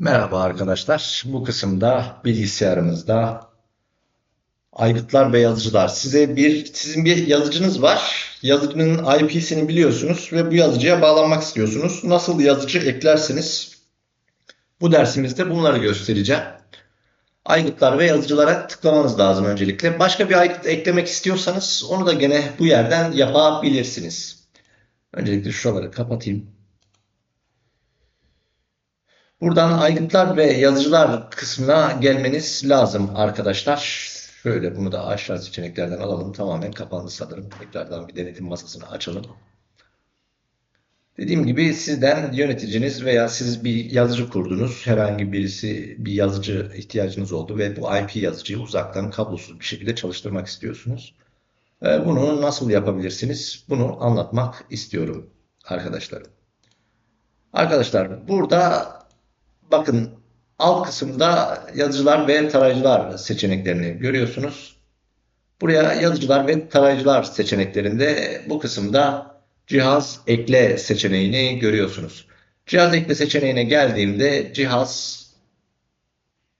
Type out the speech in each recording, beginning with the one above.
Merhaba arkadaşlar. Bu kısımda bilgisayarımızda aygıtlar ve yazıcılar. Size bir sizin bir yazıcınız var. Yazıcının IP'sini biliyorsunuz ve bu yazıcıya bağlanmak istiyorsunuz. Nasıl yazıcı eklersiniz? Bu dersimizde bunları göstereceğim. Aygıtlar ve yazıcılara tıklamanız lazım öncelikle. Başka bir aygıt eklemek istiyorsanız onu da gene bu yerden yapabilirsiniz. Öncelikle şuraları kapatayım. Buradan aygıtlar ve yazıcılar kısmına gelmeniz lazım arkadaşlar. Şöyle bunu da aşağı seçeneklerden alalım. Tamamen kapandı sanırım. Tekrardan bir denetim masasını açalım. Dediğim gibi sizden yöneticiniz veya siz bir yazıcı kurdunuz. Herhangi birisi bir yazıcı ihtiyacınız oldu ve bu IP yazıcıyı uzaktan kablosuz bir şekilde çalıştırmak istiyorsunuz. Ee, Bunu nasıl yapabilirsiniz? Bunu anlatmak istiyorum arkadaşlar. Arkadaşlar burada Bakın alt kısımda yazıcılar ve tarayıcılar seçeneklerini görüyorsunuz. Buraya yazıcılar ve tarayıcılar seçeneklerinde bu kısımda cihaz ekle seçeneğini görüyorsunuz. Cihaz ekle seçeneğine geldiğimde cihaz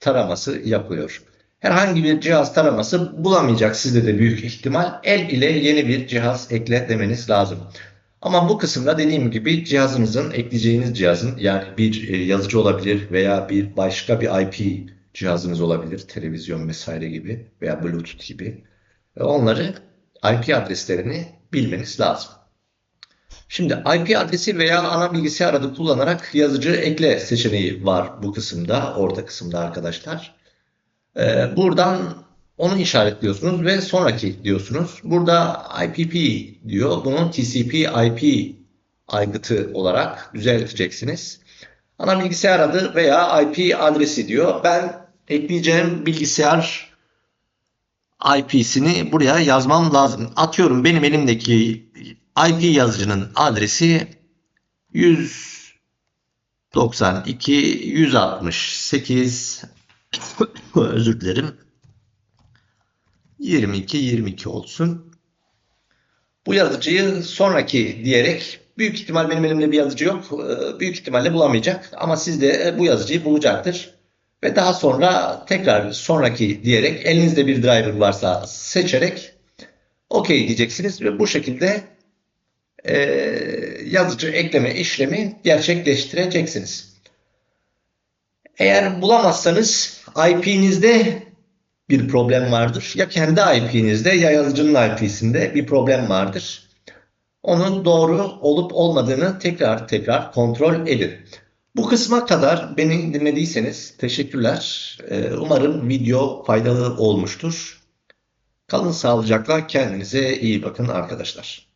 taraması yapılıyor. Herhangi bir cihaz taraması bulamayacak sizde de büyük ihtimal. El ile yeni bir cihaz ekle demeniz lazım. Ama bu kısımda dediğim gibi cihazınızın, ekleyeceğiniz cihazın yani bir e, yazıcı olabilir veya bir başka bir IP cihazınız olabilir. Televizyon vesaire gibi veya Bluetooth gibi. E, Onları IP adreslerini bilmeniz lazım. Şimdi IP adresi veya ana bilgisayar adı kullanarak yazıcı ekle seçeneği var bu kısımda, orta kısımda arkadaşlar. Ee, Buradan onu işaretliyorsunuz ve sonraki diyorsunuz. Burada IPP diyor. Bunun TCP IP aygıtı olarak düzelteceksiniz. Ana bilgisayar adı veya IP adresi diyor. Ben ekleyeceğim bilgisayar IP'sini buraya yazmam lazım. Atıyorum benim elimdeki IP yazıcının adresi 192 168 özür dilerim 22 22 olsun. Bu yazıcıyı sonraki diyerek büyük ihtimal benim elimde bir yazıcı yok. Ee, Büyük ihtimalle bulamayacak ama siz de bu yazıcıyı bulacaktır. Ve daha sonra tekrar sonraki diyerek elinizde bir driver varsa seçerek OK diyeceksiniz ve bu şekilde e, yazıcı ekleme işlemi gerçekleştireceksiniz. Eğer bulamazsanız IP'nizde bir problem vardır. Ya kendi IP'nizde ya yazıcının IP'sinde bir problem vardır. Onun doğru olup olmadığını tekrar tekrar kontrol edin. Bu kısma kadar beni dinlediyseniz teşekkürler. Ee, Umarım video faydalı olmuştur. Kalın sağlıcakla kendinize iyi bakın arkadaşlar.